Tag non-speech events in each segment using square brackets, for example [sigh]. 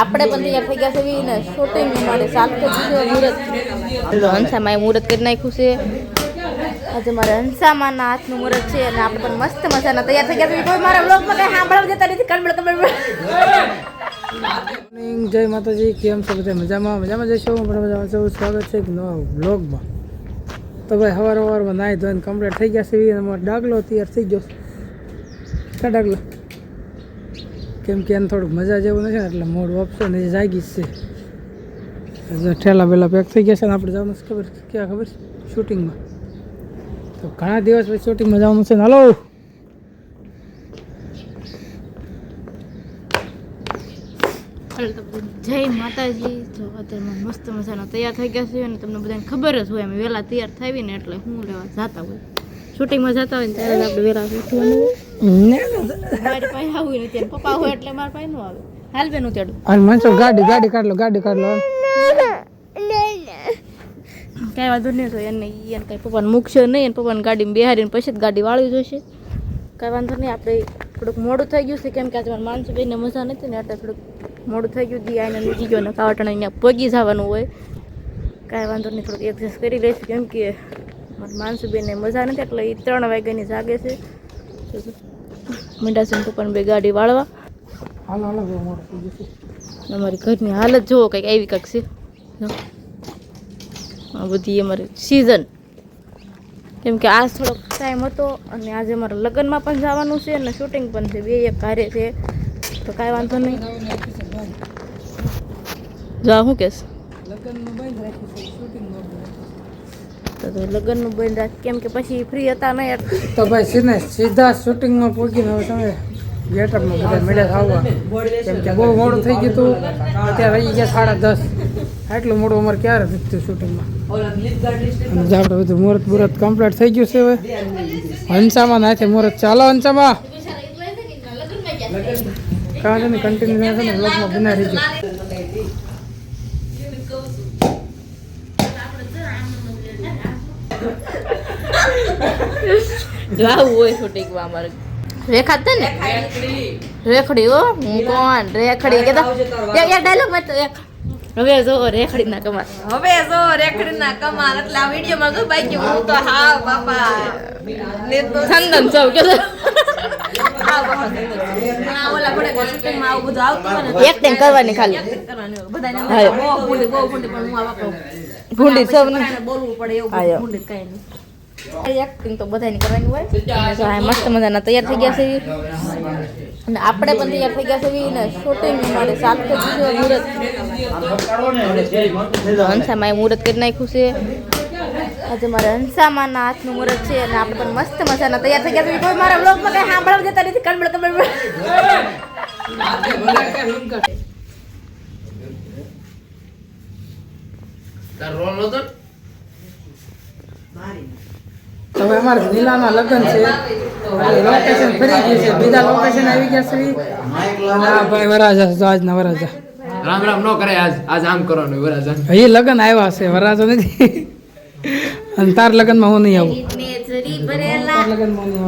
આપણે પણ તૈયાર થઈ ગયા છે એવી ને શૂટિંગ મારે સાત બીજો મુહૂર્ત હંસામાં એ મુહૂર્ત કરી નાખ્યું છે. આજે મારે હંસામાના હાથનું મુહૂર્ત છે અને આપણે પણ મસ્ત મજાના તૈયાર થઈ ગયા છે કોઈ મારા બ્લોગમાં કંઈ સાંભળવા જતા નથી. કડબડ કડબડ જય માતાજી. કેમ છો બધા? મજામાં? મજામાં જઈશું હું પણ મજામાં છું. સ્વાગત છે એક નવા વ્લોગમાં તો ભાઈ સવાર સવારમાં નાહી ધોઈને કમ્પ્લીટ થઈ ગયા છે. અને અમારો ડાગલો તૈયાર થઈ ગયો ક્યાં ડાગલો? કેમ કે એને થોડુંક મજા જેવું નથી ને એટલે મોડું આપશો ને એ જાગી જ છે. ઠેલા પહેલાં પેક થઈ ગયા છે ને આપણે જવાનું છે ખબર? ક્યાં ખબર? શૂટિંગમાં તો ઘણા દિવસ પછી શૂટિંગમાં જવાનું છે ને. હલો જય માતાજી. તો અત્યારે મસ્ત મજાના તૈયાર થઈ ગયા છે અને તમને બધાને ખબર જ હોય અમે વહેલા તૈયાર થાવી ને એટલે હું લેવા જતા હોય. શૂટિંગમાં જતા હોય ને ત્યારે આપણે વહેલા ઉઠવાનું. મારી પાસે આવું નથી પપ્પા હોય એટલે મારા પાસે ન આવે. હાલ બેનું તેડું હાલ મનસો ગાડી ગાડી કાઢ લો ગાડી કાઢ લો. કાંઈ વાંધો નહીં તો એને ઈ એને કાંઈ પપ્પાને મૂકશે નહીં એને પપ્પાને ગાડીમાં બેહારીને પછી જ ગાડી વાળી જોઈશે કાંઈ વાંધો નહીં આપણે થોડુંક મોડું થઈ ગયું છે કેમ કે આજે મારા માણસો બેને મજા નથી ને એટલે થોડુંક મોડું થઈ ગયું દી આઈને નીકળી ગયો ને કાવટણ અહીંયા પગી જવાનું હોય. કાંઈ વાંધો નહીં થોડુંક એડજસ્ટ કરી લઈશું કેમ કે બેને મજા નથી એટલે એ ત્રણ વાગ્યાની જાગે છે. મીંડાસન પપ્પાને બે ગાડી વાળવા. અમારી ઘરની હાલત જુઓ કંઈક આવી કંઈક છે. આ બધી અમારી સિઝન કેમ કે આજ થોડોક ટાઈમ હતો અને આજે અમારે લગ્નમાં પણ જવાનું છે અને શૂટિંગ પણ છે. બે એક કાર્ય છે. તો કાંઈ વાંધો નહીં. જો હું શું કહેશ લગ્નનું બંધ રાખ્યું છે શૂટિંગમાં તો તો લગ્નનું બંધ રાખ કેમ કે પછી ફ્રી હતા નહીં તો ભાઈ સીને સીધા શૂટિંગમાં પહોંચીને હવે તમે ગેટઅપમાં બધા મળ્યા આવવા. કેમ કે બહુ મોડું થઈ ગયું હતું અત્યારે રહી ગયા સાડા દસ. આટલું મોડું અમારે ક્યારે થયું શૂટિંગમાં અને આપણે બધું મુહૂર્ત મુહૂર્ત કમ્પ્લીટ થઈ ગયું છે હવે. હંસામાં નાખે મુહૂર્ત. ચાલો હંસામાં. કાં છે ને કન્ટિન્યુ બ્લોગમાં બના રહી ગયો [laughs] જાવું હોય શૂટિંગમાં અમારે. રેખા છે ને? રેખડી. હો હું કોણ? રેખડી કે ડાયલોગ મત હવે જો રેખડી ના કમાલ. હવે જો રેખડી ના કમાલ. એટલે આ વીડિયો માં ગઈ બાકી હું તો હા બાપા. ને તો ચંદન સૌ કે એક્ટિંગ કરવાની ખાલી. ભૂંડી સૌ બોલવું પડે એવું. ભૂંડી કઈ નહીં. એક્ટિંગ તો બધાની કરવાની હોય. તો આ મસ્ત મજાના તૈયાર થઈ ગયા છે. અને આપણે પણ તૈયાર થઈ ગયા છે ને શૂટિંગ માટે સાત બીજો મુહૂર્ત. હંસામાં મુહૂર્ત કરી નાખ્યું છે. આજે મારે હંસામાના હાથનું મુહૂર્ત છે અને આપણે પણ મસ્ત મજાના તૈયાર થઈ ગયા છે. કોઈ મારા બ્લોગમાં કંઈ સાંભળવા જતા નથી. કડબડ કડબડ તો હવે અમારે નીલાના લગ્ન છે. લોકેશન ફરી ગયું છે. બીજા લોકેશન આવી ગયા છે. ના ભાઈ વરાજા તો આજ આજના વરાજા રામ રામ નો કરે આજ. આજ આમ કરવાનું વરાજા એ લગ્ન આવ્યા છે. વરાજો નથી. અને તાર લગ્નમાં હું નહીં આવું. લગ્નમાં નો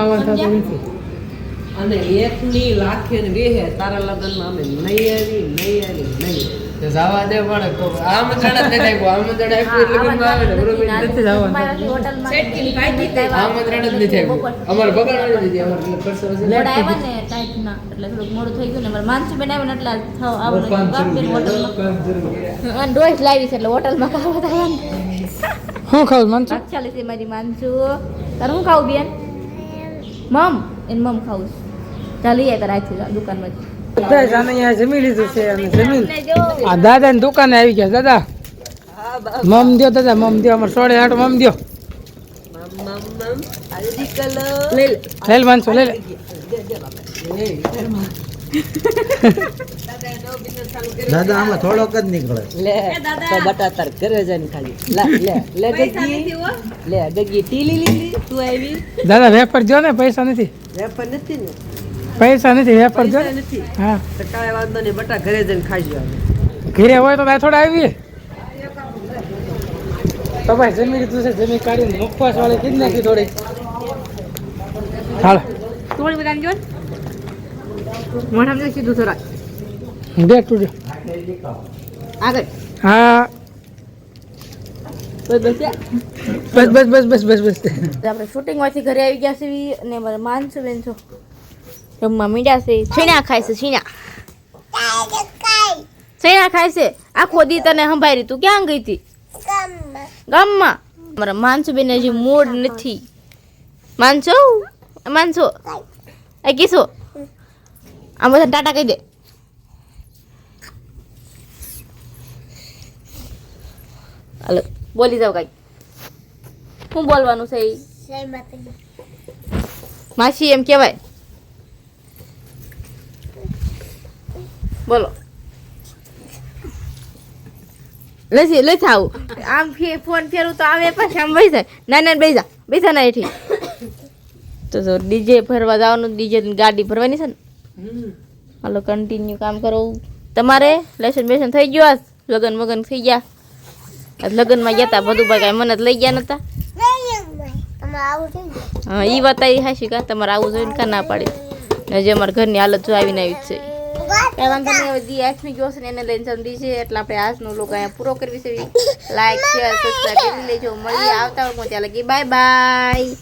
આવ્યા છે. અને એકની લાખે ને વેહે તારા લગ્નમાં અમે નહીં આવી નહીં આવી નહીં જવા દે પણ એટલે લગ્નમાં આવે ને બરોબર? નથી જવાનું. આમંત્રણ જ નથી આપ્યું. અમારે નથી અમારે ખર્ચો હશે. લોડ આવ્યા ને એટલે થોડુંક મોડું થઈ ગયું ને મારે માનસી બેન આવ્યા ને એટલે થવા બેન રૂપિયા, હોટલમાં. અને ડોસ લાવી છે એટલે હોટલમાં ખાવા શું ખાવ મનસુખ ભાગશાળી છે મારી માનસુ તારે હું ખાવું બેન? મમ એને મમ ખાવું છે. ચાલ તારે આથી દુકાનમાં જમી લીધું છે જમીન. આ દાદા ની દુકાને આવી ગયા દાદા. મમ દ્યો દાદા મમ દો અમારે સોળે આઠ મમ દ્યો. લઈ લે લે માનસો લઈ લે. દાદા આમાં થોડોક જ નીકળે. લે તો બટાતર કરે ઘરે ને ખાલી. લે લે લે ગગી લે ગગી ટીલી લીલી તું આવી. દાદા વેપાર જો ને પૈસા નથી. વેપાર નથી ને? પૈસા નથી વેપાર જો હા. કાંઈ વાંધો નહીં બટા ઘરે જઈને ખાઈ આવે ઘરે હોય તો થોડા આવીએ. તો ભાઈ જમી લીધું છે જમી કાઢીને ઉપવાસ વાળી કીધી નાખી થોડી હાલ. થોડી બધા જો મોઢામાં સીધું થોડા દે તું આગળ. હા. બસ બસ બસ બસ બસ બસ આપણે શૂટિંગમાંથી ઘરે આવી ગયા છે અને માનસુબેન છો. રમવા મીડ્યા છે છીણા ખાય છે છીણા. છીણા ખાય છે. આખો દી તને સંભાળી તું. ક્યાં ગઈ હતી? ગામમાં. અમારા માનસુ બેન હજી મૂડ નથી. માનસો? માનસો? આ કીસો આ બધા ટાટા કહી દે. હાલો બોલી જાવ કઈ. શું બોલવાનું છે માસી એમ કહેવાય. બોલો. લસી લઈ આવું. આમ ફે- ફોન ફેરું તો આવે પછી આમ બેસી જાય. ના ના બેસા બેસા ના એઠી તો જો ડીજે ભરવા જવાનું ડીજે ગાડી ભરવાની છે ને? હાલો કન્ટિન્યુ કામ કરો. તમારે લેસન બેસન થઈ ગયો આજ? લગન મગન થઈ ગયા? આજ લગનમાં ગયા તા બધું ભાઈ મને લઈ ગયા નતા? હા એ વાત આવી હાશી કા? તમારે આવું જોઈને કા ના પાડી ને જે અમારા ઘરની હાલત જો આવીને આવી જ છે. કઈ વાંધો નહીં હવે દી આઠમી ને એને લઈને સમજી છે, એટલે આપણે આજનો લોકો અહીંયા પૂરો કરવી છે. લાઈક શેર સબસ્ક્રાઈબ કરી લેજો. મળીએ આવતા હોય ત્યાં લગી. Bye bye